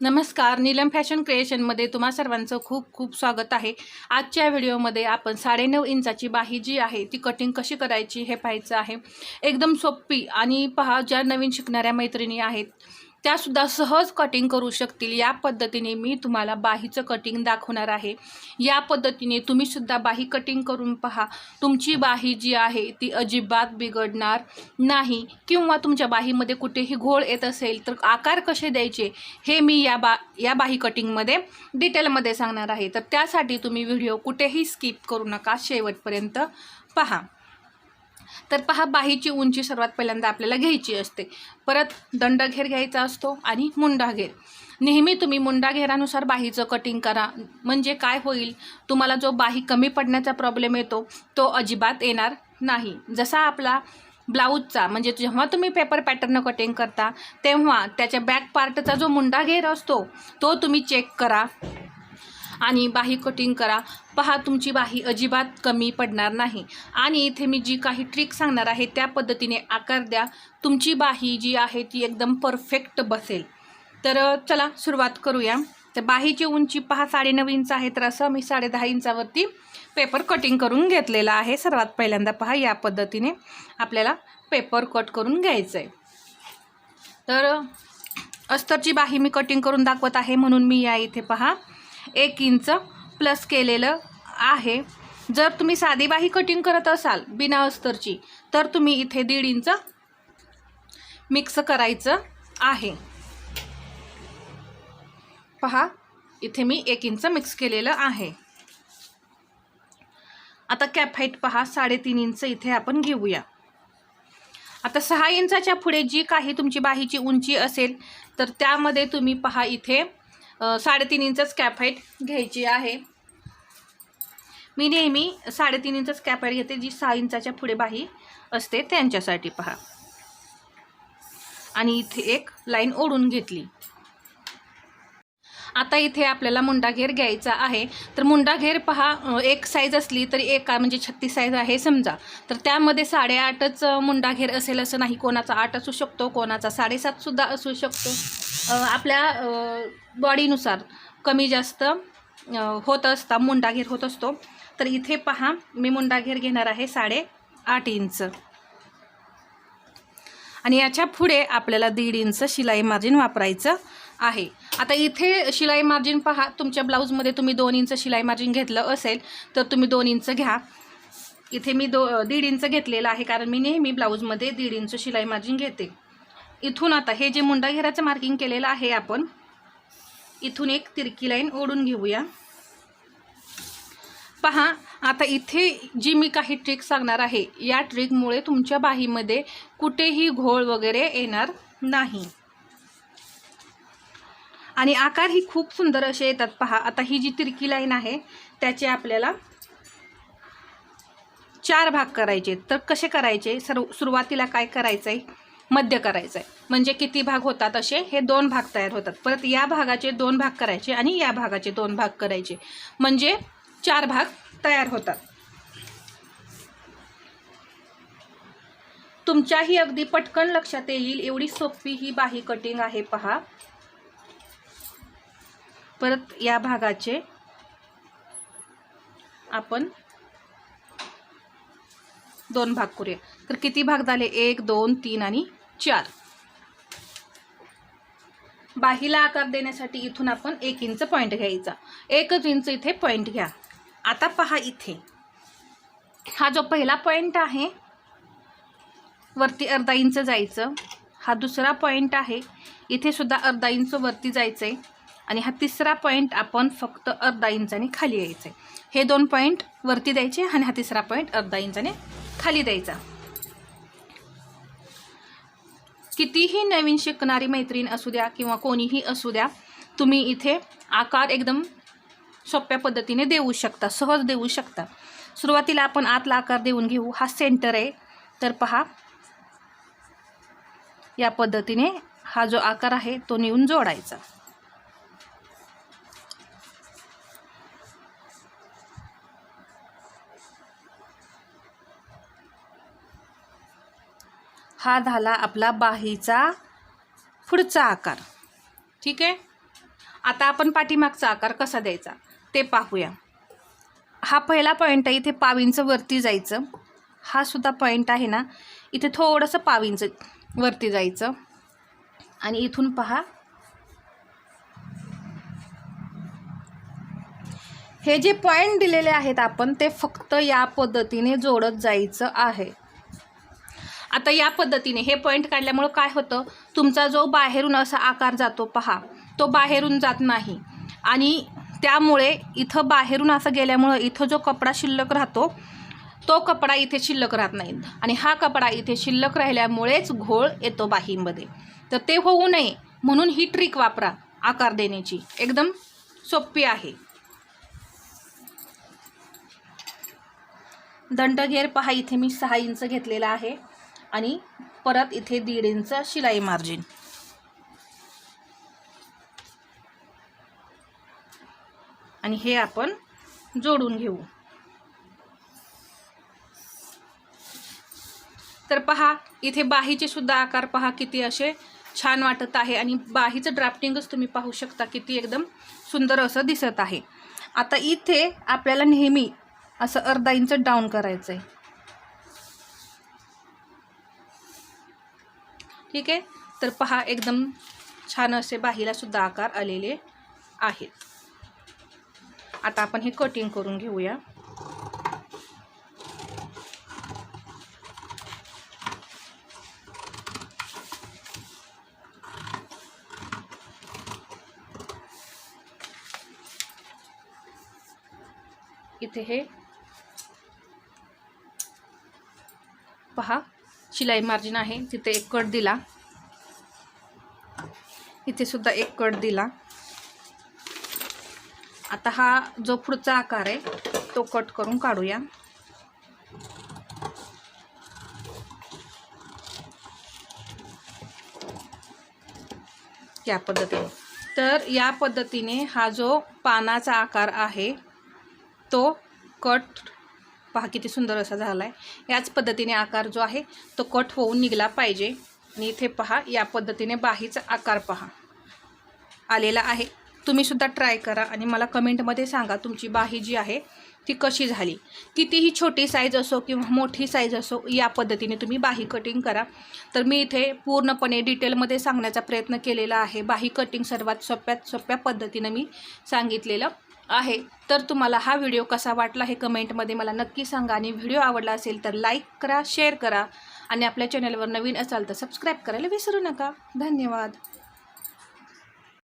नमस्कार नीलम फॅशन क्रिएशनमध्ये तुम्हा सर्वांचं खूप खूप स्वागत आहे. आजच्या व्हिडिओमध्ये आपण साडेनऊ इंचाची बाही जी आहे ती कटिंग कशी करायची हे पाहायचं आहे. एकदम सोपी आणि पहा ज्या नवीन शिकणाऱ्या मैत्रिणी आहेत त्यासुद्धा सहज कटिंग करू शकतील. या पद्धतीने मी तुम्हाला बाहीचं कटिंग दाखवणार आहे. या पद्धतीने तुम्हीसुद्धा बाही कटिंग करून पहा. तुमची बाही जी आहे ती अजिबात बिघडणार नाही. किंवा तुमच्या बाहीमध्ये कुठेही घोळ येत असेल तर आकार कसे द्यायचे हे मी या बा या बाही कटिंगमध्ये डिटेलमध्ये सांगणार आहे. तर त्यासाठी तुम्ही व्हिडिओ कुठेही स्किप करू नका. शेवटपर्यंत पहा. तर पहा बाहीची उंची सर्वात पहिल्यांदा आपल्याला घ्यायची असते. परत दंडघेर घ्यायचा असतो आणि मुंडा घेर नेहमी तुम्ही मुंडा घेरानुसार बाहीचं कटिंग करा. म्हणजे काय होईल? तुम्हाला जो बाही कमी पडण्याचा प्रॉब्लेम येतो तो अजिबात येणार नाही. जसा आपला ब्लाऊजचा म्हणजे जेव्हा तुम्ही पेपर पॅटर्न कटिंग करता तेव्हा त्याच्या बॅक पार्टचा जो मुंडा घेर असतो तो तुम्ही चेक करा. आणि बाही कटिंग करा. पहा तुमची बाही अजिबात कमी पडणार नाही. आणि इथे मी जी काही ट्रिक सांगणार आहे त्या पद्धतीने आकार द्या. तुमची बाही जी आहे ती एकदम परफेक्ट बसेल. तर चला सुरुवात करूया. तर बाहीची उंची पहा साडेनऊ इंच आहे. तर असं मी साडेदहा इंचावरती पेपर कटिंग करून घेतलेला आहे. सर्वात पहिल्यांदा पहा या पद्धतीने आपल्याला पेपर कट करून घ्यायचं आहे तर अस्तरची बाही मी कटिंग करून दाखवत आहे. म्हणून मी या इथे पहा एक इंच प्लस केलेलं आहे. जर तुम्ही साधी बाही कटिंग करत असाल बिना अस्तरची तर तुम्ही इथे दीड इंच मिक्स करायचं आहे. पहा इथे मी एक इंच मिक्स केलेलं आहे. आता कॅप हाईट पहा साडेतीन इंच इथे आपण घेऊया. आता सहा इंचाच्या पुढे जी काही तुमची बाहीची उंची असेल तर त्यामध्ये तुम्ही पहा इथे साडेतीन इंचच कॅप हाईट घ्यायची आहे. मी नेहमी साडेतीन इंचच कॅप हाईट घेते जी सहा इंचाच्या पुढे बाही असते त्यांच्यासाठी पहा. आणि इथे एक लाईन ओढून घेतली. आता इथे आपल्याला मुंडा घेर घ्यायचा आहे. तर मुंडा घेर पहा एक साईज असली तरी एका म्हणजे छत्तीस साईज आहे समजा. तर त्यामध्ये साडेआठच मुंडा घेर असेल असं नाही कोणाचा आठ असू शकतो कोणाचा साडेसातसुद्धा असू शकतो. आपल्या बॉडीनुसार कमी जास्त होत असता मुंडा घेर होत असतो तर इथे पहा मी मुंडा घेर घेणार आहे साडे आठ इंच. आणि याच्यापुढे आपल्याला दीड इंच शिलाई मार्जिन वापरायचं आहे. आता इथे शिलाई मार्जिन पहा तुमच्या ब्लाऊजमध्ये तुम्ही दोन इंच शिलाई मार्जिन घेतलं असेल तर तुम्ही दोन इंच घ्या. इथे मी दो दीड इंच घेतलेलं आहे कारण मी नेहमी ब्लाऊजमध्ये दीड इंच शिलाई मार्जिन घेते. इथून आता हे जे मुंडा घेराचं मार्किंग केलेलं आहे आपण इथून एक तिरकी लाईन ओढून घेऊया. पहा आता इथे जी मी काही ट्रिक सांगणार आहे या ट्रिकमुळे तुमच्या बाहीमध्ये कुठेही घोळ वगैरे येणार नाही. आणि आकार ही खूप सुंदर असे येतात पहा आता ही जी तिरकी लाईन आहे त्याचे आपल्याला चार भाग करायचे. तर कसे करायचे? सर्व सुरुवातीला काय करायचं आहे मध्य करायचं आहे म्हणजे किती भाग होतात असे? हे दोन भाग तयार होतात. परत या भागाचे दोन भाग करायचे आणि या भागाचे दोन भाग करायचे. म्हणजे चार भाग तयार होतात. तुमच्याही अगदी पटकन लक्षात येईल एवढी सोपी ही बाही कटिंग आहे पहा. परत या भागाचे आपण दोन भाग करूया. तर किती भाग झाले? एक दोन तीन आणि चार. बाहीला आकार देण्यासाठी इथून आपण एक इंच पॉईंट घ्यायचा. एकच इंच इथे पॉईंट घ्या. आता पहा इथे. हा जो पहिला पॉईंट आहे वरती अर्धा इंच जायचं. हा दुसरा पॉईंट आहे इथे सुद्धा अर्धा इंच वरती जायचं आहे आणि हा तिसरा पॉईंट आपण फक्त अर्धा इंचाने खाली यायचं आहे हे दोन पॉईंट वरती द्यायचे आणि हा तिसरा पॉईंट अर्धा इंचाने खाली द्यायचा. कितीही नवीन शिकणारी मैत्रीण असू द्या किंवा कोणीही असू द्या तुम्ही इथे आकार एकदम सोप्या पद्धतीने देऊ शकता सहज देऊ शकता. सुरुवातीला आपण आतला आकार देऊन घेऊ. हा सेंटर आहे. तर पहा. या पद्धतीने हा जो आकार आहे तो नेऊन जोडायचा. हा झाला आपला बाहीचा पुढचा आकार. ठीक आहे? आता आपण पाठीमागचा आकार कसा द्यायचा? ते पाहूया. हा पहिला पॉईंट आहे इथे पावींचं वरती जायचं. हा सुद्धा पॉईंट आहे ना इथे थोडंसं पावींचं वरती जायचं. आणि इथून पहा. हे जे पॉईंट दिलेले आहेत आपण ते फक्त या पद्धतीने जोडत जायचं आहे. आता या पद्धतीने हे पॉईंट काढल्यामुळं काय होतं? तुमचा जो बाहेरून असा आकार जातो पहा तो बाहेरून जात नाही. आणि त्यामुळे इथं बाहेरून असं गेल्यामुळं इथं जो कपडा शिल्लक राहतो तो कपडा इथे शिल्लक राहत नाही. आणि हा कपडा इथे शिल्लक राहिल्यामुळेच घोळ येतो बाहीमध्ये. तर ते होऊ नये म्हणून ही ट्रिक वापरा आकार देण्याची. एकदम सोपी आहे. दंडघेर पहा इथे मी सहा इंच घेतलेला आहे. आणि परत इथे दीड इंच शिलाई मार्जिन आणि हे आपण जोडून घेऊ. तर पहा इथे बाहीचे सुद्धा आकार पहा किती असे छान वाटत आहे. आणि बाहीचं ड्राफ्टिंगच तुम्ही पाहू शकता किती एकदम सुंदर असं दिसत आहे. आता इथे आपल्याला नेहमी असं अर्धा इंच डाऊन करायचं आहे ठीक आहे? तर पहा एकदम छान असे बाहीलासुद्धा आकार आलेले आहेत. आता आपण हे कटिंग करून घेऊया. इथे हे पहा शिलाई मार्जिन आहे. तिथे एक कट दिला. इथे सुद्धा एक कट दिला. आता हा जो पुढचा आकार आहे तो कट करून काढूया. या पद्धतीने. तर या पद्धतीने हा जो पानाचा आकार आहे तो कट पहा किती सुंदर असा झाला आहे याच पद्धतीने आकार जो आहे तो कट होऊन निघला पाहिजे. आणि इथे पहा या पद्धतीने बाहीचा आकार पहा. आलेला आहे. तुम्हीसुद्धा ट्राय करा आणि मला कमेंटमध्ये सांगा तुमची बाही जी आहे ती कशी झाली. कितीही छोटी साईज असो किंवा मोठी साईज असो या पद्धतीने तुम्ही बाही कटिंग करा. तर मी इथे पूर्णपणे डिटेलमध्ये सांगण्याचा प्रयत्न केलेला आहे. बाही कटिंग सर्वात सोप्यात सोप्या पद्धतीनं मी सांगितलेलं. आहे. तर तुम्हाला हा व्हिडिओ कसा वाटला हे कमेंटमध्ये मला नक्की सांगा. आणि व्हिडिओ आवडला असेल तर लाईक करा शेअर करा. आणि आपल्या चॅनलवर नवीन असाल तर सबस्क्राईब करायला विसरू नका. धन्यवाद.